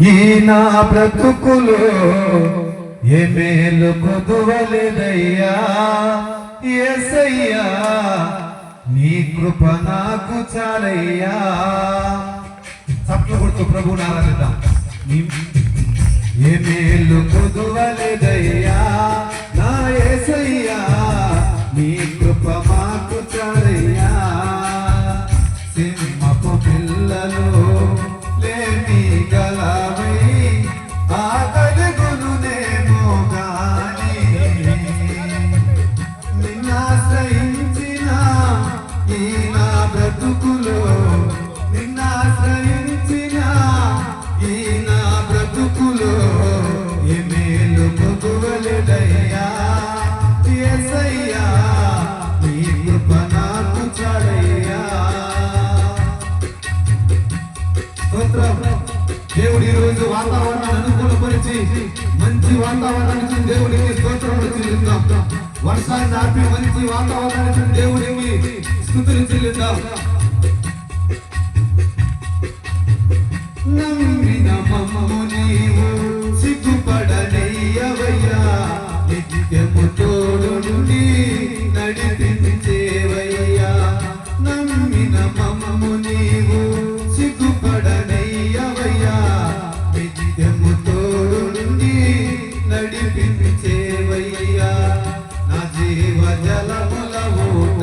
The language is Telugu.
ఈ నా బ్రతుకులో ఏ మేలు కొదువలేదయ్యా? ఏసయ్యా నీ కృప నాకు చాలయ్యా. చప్పట్లు కొడుతూ ప్రభు నారాయణ ఏ మేలు కొదువలేదయ్యా? ఈ నా బ్రతుకులో నిన్నాశ్రయించిన ఈ నా బ్రతుకులో ఏ మేలు పొదువలేదయ్యా యేసయ్యా నీ కృప నాకు వాతావరణాన్ని అనుకూలపరిచి మంచి వాతావరణానికి దేవుడికి స్తోత్రములు చెల్లిద్దాం వర్షాన్ని ఆపి మంచి వాతావరణానికి దేవుడికి స్థుతులు చెల్లిద్దాం నమ్మిన మమ్ము నీవు సిగ్గుపడనయ్యవయ్యా నిత్యము తోడుండి నడిపించేవయ్యా నమ్మిన మమ్ము నీవు సిగ్గుపడనయ్యవయ్యా నిత్యము తోడుండి నడిపించేవయ్యా నా జీవ జలముల ఊట.